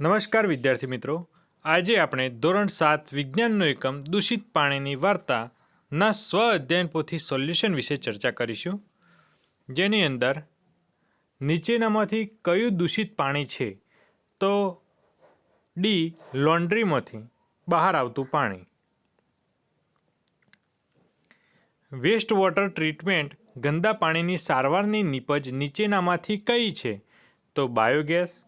નમસ્કાર વિદ્યાર્થી મિત્રો. આજે આપણે ધોરણ સાત વિજ્ઞાનનો એકમ દૂષિત પાણીની વાર્તાના સ્વ અધ્યયન પોથી સોલ્યુશન વિશે ચર્ચા કરીશું. જેની અંદર નીચેનામાંથી કયું દૂષિત પાણી છે? તો ડી, લોન્ડ્રીમાંથી બહાર આવતું પાણી. વેસ્ટ વોટર ટ્રીટમેન્ટ ગંદા પાણીની સારવારની નીપજ નીચેનામાંથી કઈ છે? તો બાયોગેસ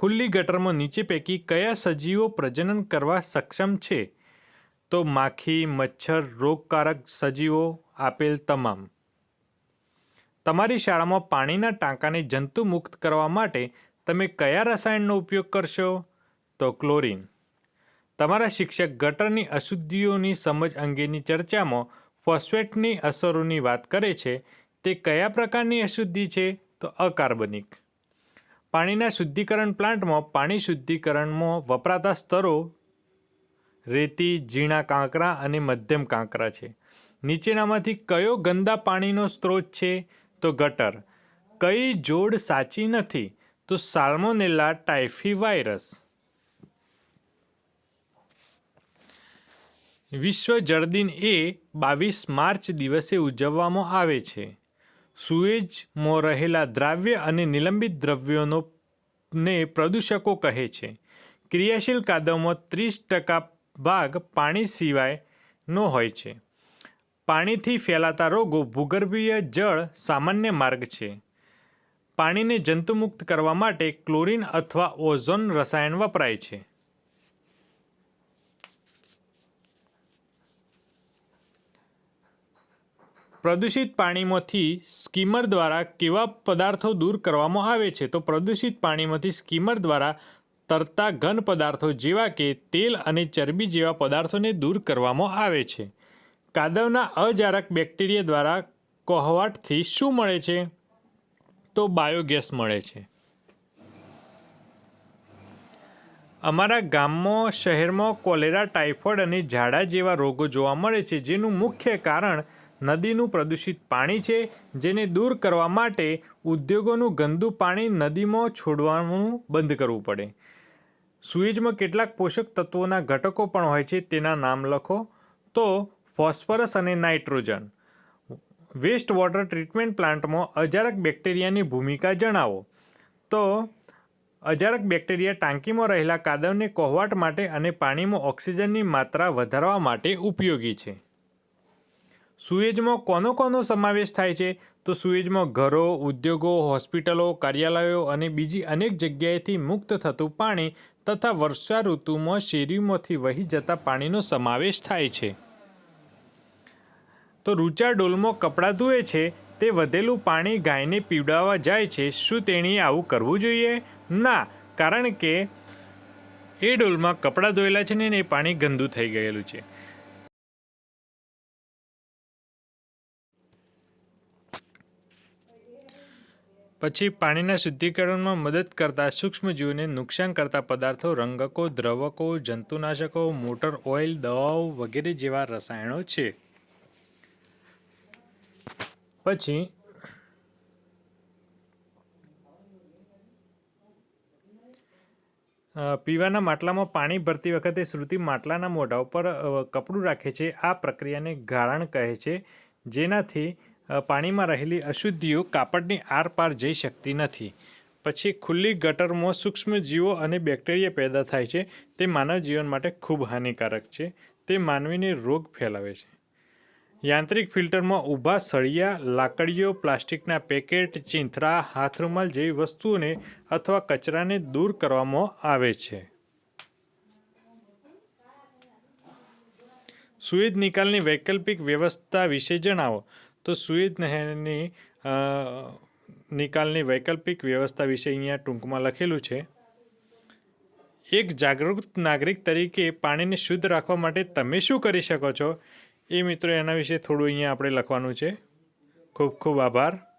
ખુલ્લી ગટરમાં નીચે પૈકી કયા સજીવો પ્રજનન કરવા સક્ષમ છે? તો માખી, મચ્છર, રોગકારક સજીવો આપેલ તમામ. તમારી શાળામાં પાણીના ટાંકાને જંતુ મુક્ત કરવા માટે તમે કયા રસાયણનો ઉપયોગ કરશો? તો ક્લોરીન. તમારા શિક્ષક ગટરની અશુદ્ધિઓની સમજ અંગેની ચર્ચામાં ફોસ્ફેટની અસરોની વાત કરે છે. તે કયા પ્રકારની અશુદ્ધિ છે? તો અકાર્બનિક. પાણીના શુદ્ધિકરણ પ્લાન્ટમાં પાણી શુદ્ધિકરણમાં વપરાતા સ્તરો રેતી, ઝીણા કાંકરા અને મધ્યમ કાંકરા છે. નીચેનામાંથી કયો ગંદા પાણીનો સ્ત્રોત છે? તો ગટર. કઈ જોડ સાચી નથી? તો સાલ્મોનેલા ટાઇફી વાયરસ. વિશ્વ જળ દિન એ બાવીસ માર્ચ દિવસે ઉજવવામાં આવે છે. સુએજમાં રહેલા દ્રાવ્ય અને નિલંબિત દ્રવ્યોનો ને પ્રદૂષકો કહે છે. ક્રિયાશીલ કાદવમાં ત્રીસ ટકા ભાગ પાણી સિવાયનો હોય છે. પાણીથી ફેલાતા રોગો ભૂગર્ભીય જળ સામાન્ય માર્ગ છે. પાણીને જંતુમુક્ત કરવા માટે ક્લોરિન અથવા ઓઝોન રસાયણ વપરાય છે. પ્રદૂષિત પાણીમાંથી સ્કીમર દ્વારા કેવા પદાર્થો દૂર કરવામાં આવે છે? તો પ્રદૂષિત પાણીમાંથી સ્કીમર દ્વારા તરતા ઘન પદાર્થો જેવા કે તેલ અને ચરબી જેવા પદાર્થોને દૂર કરવામાં આવે છે. કાદવના અજારક બેક્ટેરિયા દ્વારા કોહવાટથી શું મળે છે? તો બાયોગેસ મળે છે. અમારા ગામમાં, શહેરમાં કોલેરા ટાઇફોઇડ અને ઝાડા જેવા રોગો જોવા મળે છે, જેનું મુખ્ય કારણ નદીનું પ્રદૂષિત પાણી છે, જેને દૂર કરવા માટે ઉદ્યોગોનું ગંદુ પાણી નદીમાં છોડવાનું બંધ કરવું પડે. સુએજમાં કેટલાક પોષક તત્વોના ઘટકો પણ હોય છે, તેના નામ લખો. તો, ફોસ્ફરસ અને નાઇટ્રોજન. વેસ્ટ વોટર ટ્રીટમેન્ટ પ્લાન્ટમાં અજારક બેક્ટેરિયાની ભૂમિકા જણાવો. તો, અજારક બેક્ટેરિયા ટાંકીમાં રહેલા કાદવને કોહવાટ માટે અને પાણીમાં ઓક્સિજનની માત્રા વધારવા માટે ઉપયોગી છે. સુએજમાં કોનો કોનો સમાવેશ થાય છે? તો સુએજમાં ઘરો, ઉદ્યોગો, હોસ્પિટલો, કાર્યાલયો અને બીજી અનેક જગ્યાએથી મુક્ત થતું પાણી તથા વર્ષા ઋતુમાં શેરીઓમાંથી વહી જતા પાણીનો સમાવેશ થાય છે. તો રૂચા ડોલમાં કપડાં ધોવે છે, તે વધેલું પાણી ગાયને પીવડાવવા જાય છે, શું તેણીએ આવું કરવું જોઈએ? ના, કારણ કે એ ડોલમાં કપડાં ધોયેલા છે ને એ પાણી ગંદુ થઈ ગયેલું છે. પછી પાણીના શુદ્ધિકરણમાં મદદ કરતા સૂક્ષ્મજીવોને નુકસાન કરતા પદાર્થો, રંગકો, દ્રવકો, જંતુનાશકો, મોટર ઓઇલ, દવાઓ વગેરે જેવા રસાયણો છે. પછી પીવાના માટલામાં પાણી ભરતી વખતે શ્રુતિ માટલાના મોઢા ઉપર કપડું રાખે છે. આ પ્રક્રિયાને ગાળણ કહે છે. જેનાથી પાણીમાં રહેલી અશુદ્ધિઓ કાપડની આરપાર જઈ શકતી નથી. પછી ખુલ્લી ગટરમાં સૂક્ષ્મ જીવો અને બેક્ટેરિયા પેદા થાય છે. તે માનવ જીવન માટે ખૂબ હાનિકારક છે. તે માનવીને રોગ ફેલાવે છે. યાંત્રિક ફિલ્ટરમાં ઊભા સળિયા, લાકડીઓ, પ્લાસ્ટિકના પેકેટ, ચીંથરા, હાથરૂમાલ જેવી વસ્તુઓને અથવા કચરાને દૂર કરવામાં આવે છે. સુએજ નિકાલની વૈકલ્પિક વ્યવસ્થા વિશે જણાવો. તો સુએજ નહેરની નિકાલની વૈકલ્પિક વ્યવસ્થા વિશે અહીંયા ટૂંકમાં લખેલું છે. એક જાગૃત નાગરિક તરીકે પાણીને શુદ્ધ રાખવા માટે તમે શું કરી શકો છો? એ મિત્રો, એના વિશે થોડું અહીંયા આપણે લખવાનું છે. ખૂબ ખૂબ આભાર.